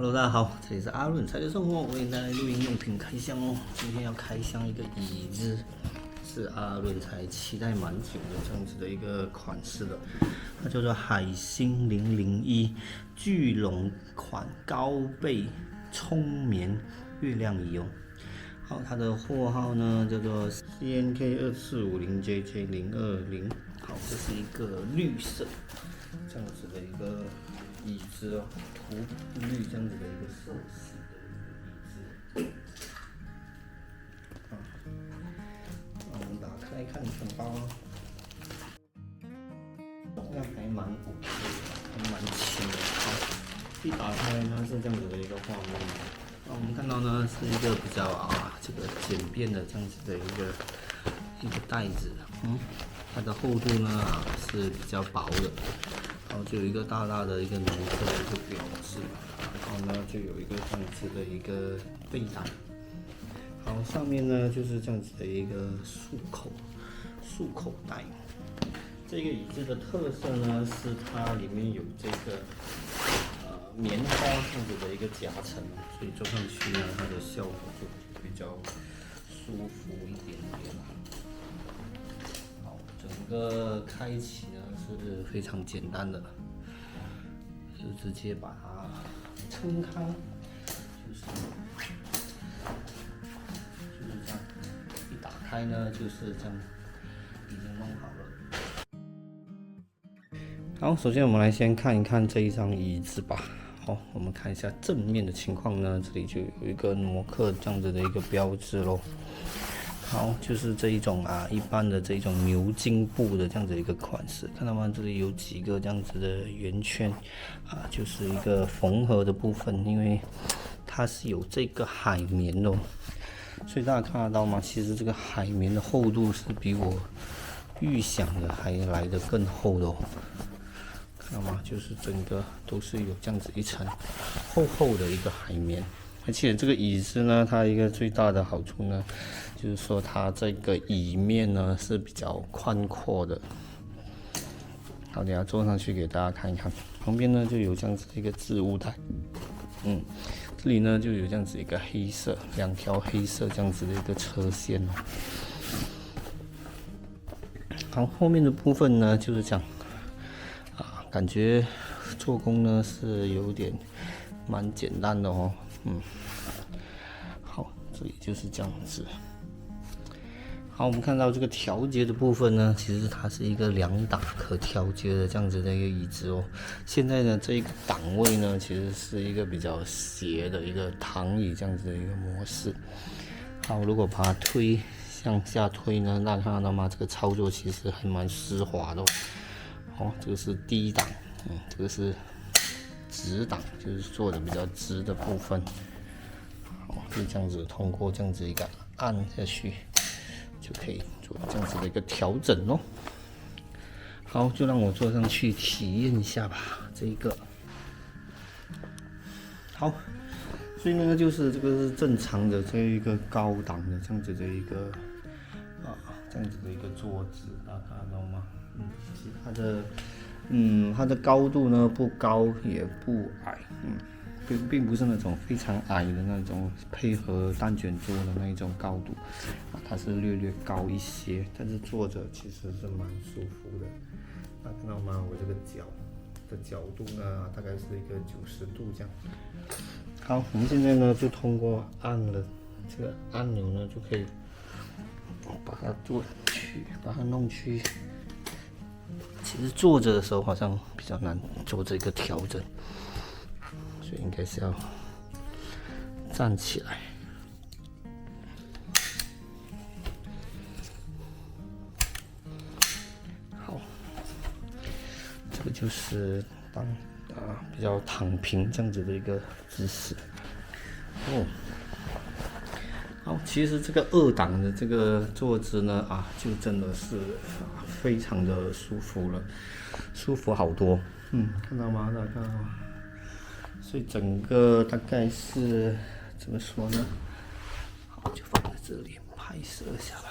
Hello，大家好，这里是阿润财的生活，为大家录音用品开箱哦。今天要开箱一个椅子，是阿润才期待蛮久的这样子的一个款式的，它叫做海星零零一聚拢款高背充棉月亮椅哦。好，它的货号呢叫做 CNK 二四五零 JJ 零二零。好，这是一个绿色这样子的一个。椅子哦，涂绿这样子的一个色系的一个椅子。啊，我们打开看看吧。这样还蛮 OK 的，还蛮轻的。好，一打开呢是这样子的一个画面。啊，我们看到呢是一个比较啊这个简便的这样子的一个一个袋子。嗯，它的厚度呢是比较薄的。然后就有一个大大的一个农特的一个标志，然后呢就有一个这样子的一个背带，好上面呢就是这样子的一个束口束口袋。这个椅子的特色呢是它里面有这个呃棉花这样子的一个夹层，所以坐上去呢它的效果就比较舒服一点点。好，整个开启。是非常简单的，就直接把它撑开，就是就是这样，一打开呢就是这样，已经弄好了。好，首先我们来先看一看这一张椅子吧。好，我们看一下正面的情况呢，这里就有一个诺克这样子的一个标志喽。好，就是这一种啊，一般的这种牛津布的这样子一个款式，看到吗？这里有几个这样子的圆圈，啊，就是一个缝合的部分，因为它是有这个海绵的，所以大家看得到吗？其实这个海绵的厚度是比我预想的还来的更厚的哦，看到吗？就是整个都是有这样子一层厚厚的一个海绵。而且这个椅子呢，它一个最大的好处呢，就是说它这个椅面呢是比较宽阔的。好，等下坐上去给大家看一看。旁边呢就有这样子一个置物台，嗯，这里呢就有这样子一个黑色两条黑色这样子的一个车线哦。好，后面的部分呢就是这样啊，感觉做工呢是有点蛮简单的哦。嗯，好，这里就是这样子。好，我们看到这个调节的部分呢，其实它是一个两档可调节的这样子的一个椅子哦。现在呢，这一个档位呢，其实是一个比较斜的一个躺椅这样子的一个模式。好，如果把它推向下推呢，那看到吗？这个操作其实还蛮丝滑的。哦，这个是低档，嗯，这个是。直档就是做的比较直的部分，好，就这样子通过这样子一个按下去，就可以做这样子的一个调整哦。好，就让我坐上去体验一下吧。这一个，好，所以呢，就是这个是正常的这一个高档的这样子的一个啊，这样子的一个桌子，大家看到吗？嗯，其他的。嗯，它的高度呢不高也不矮，嗯，并并不是那种非常矮的那种配合单卷桌的那一种高度，啊，它是略略高一些，但是坐着其实是蛮舒服的。大家看到吗？我这个脚的角度呢，大概是一个九十度这样。好，我们现在呢就通过按了这个按钮呢，就可以把它做去，把它弄去。其实坐着的时候好像比较难做这个调整，所以应该是要站起来。好，这个就是当啊比较躺平这样子的一个姿势。哦，好，其实这个二档的这个坐姿呢啊，就真的是。非常的舒服了，舒服好多，嗯，看到吗？大家看到吗？所以整个大概是怎么说呢？好，就放在这里拍摄一下吧。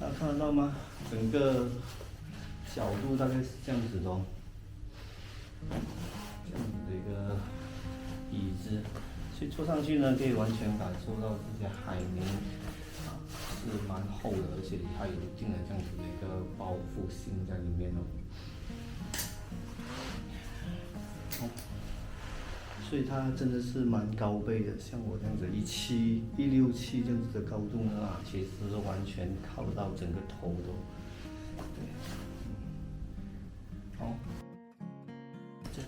大家看得到吗？整个角度大概是这样子的，这样子的一个椅子，坐上去呢，可以完全感受到这些海绵啊是蛮厚的，而且它有一定的这样子的一个包覆性在里面哦。所以它真的是蛮高倍的，像我这样子一七一六七这样子的高度呢，其实是完全靠到整个头都。对，好，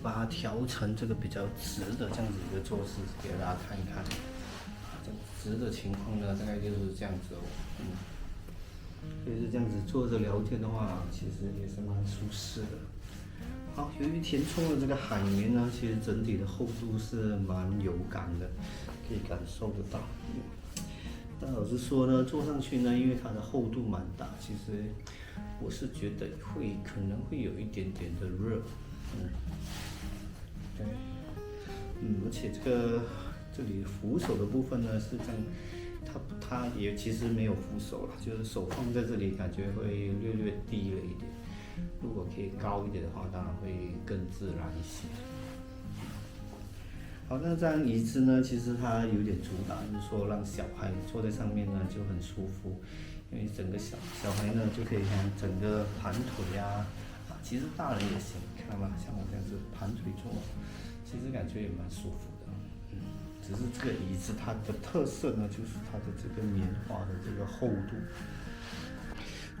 把它调成这个比较直的这样子一个坐姿，给大家看一看。这直的情况呢，大概就是这样子哦。嗯，所以是这样子坐着聊天的话，其实也是蛮舒适的。好，由于填充的这个海绵呢，其实整体的厚度是蛮有感的，可以感受得到。但老实说呢，坐上去呢，因为它的厚度蛮大，其实我是觉得会可能会有一点点的热。嗯，而且这个这里扶手的部分呢是这样，它它也其实没有扶手了，就是手放在这里，感觉会略略低了一点。如果可以高一点的话，当然会更自然一些。好，那这样椅子呢，其实它有点主打，就是说让小孩坐在上面呢就很舒服，因为整个小小孩呢就可以像整个盘腿呀，啊，其实大人也行，看到吗？像我这样子盘腿坐，其实感觉也蛮舒服的。嗯，只是这个椅子它的特色呢，就是它的这个棉花的这个厚度。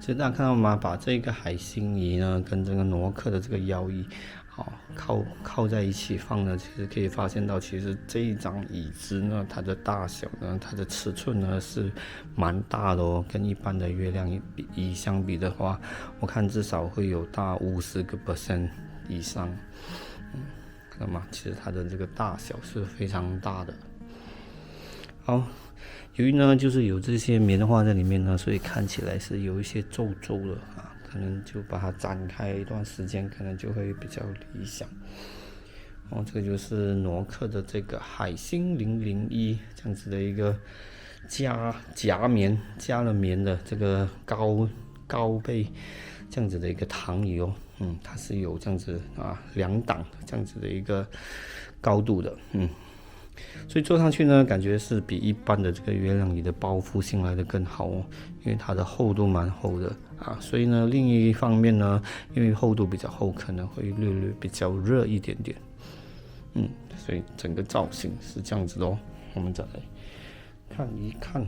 其实大家看到吗？把这个海星椅呢，跟这个挪克的这个腰椅，好靠靠在一起放呢，其实可以发现到，其实这一张椅子呢，它的大小呢，它的尺寸呢是蛮大的哦。跟一般的月亮椅椅相比的话，我看至少会有大五十个 percent 以上。嗯，看到吗？其实它的这个大小是非常大的。好。由于呢，就是有这些棉花在里面呢，所以看起来是有一些皱皱的啊，可能就把它展开一段时间，可能就会比较理想。哦，这个就是挪克的这个海星零零一这样子的一个加夹棉加了棉的这个高高背这样子的一个躺椅哦，嗯，它是有这样子啊两档这样子的一个高度的，嗯。所以坐上去呢，感觉是比一般的这个月亮椅的包覆性来的更好哦，因为它的厚度蛮厚的啊。所以呢，另一方面呢，因为厚度比较厚，可能会略略比较热一点点。嗯，所以整个造型是这样子的哦。我们再来看一看。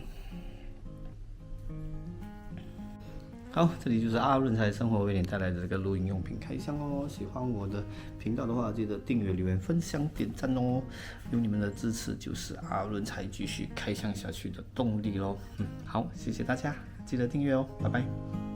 好，这里就是阿润才生活为你带来的这个录音用品开箱哦。喜欢我的频道的话，记得订阅、留言、分享、点赞哦。有你们的支持，就是阿润才继续开箱下去的动力喽。嗯，好，谢谢大家，记得订阅哦，拜拜。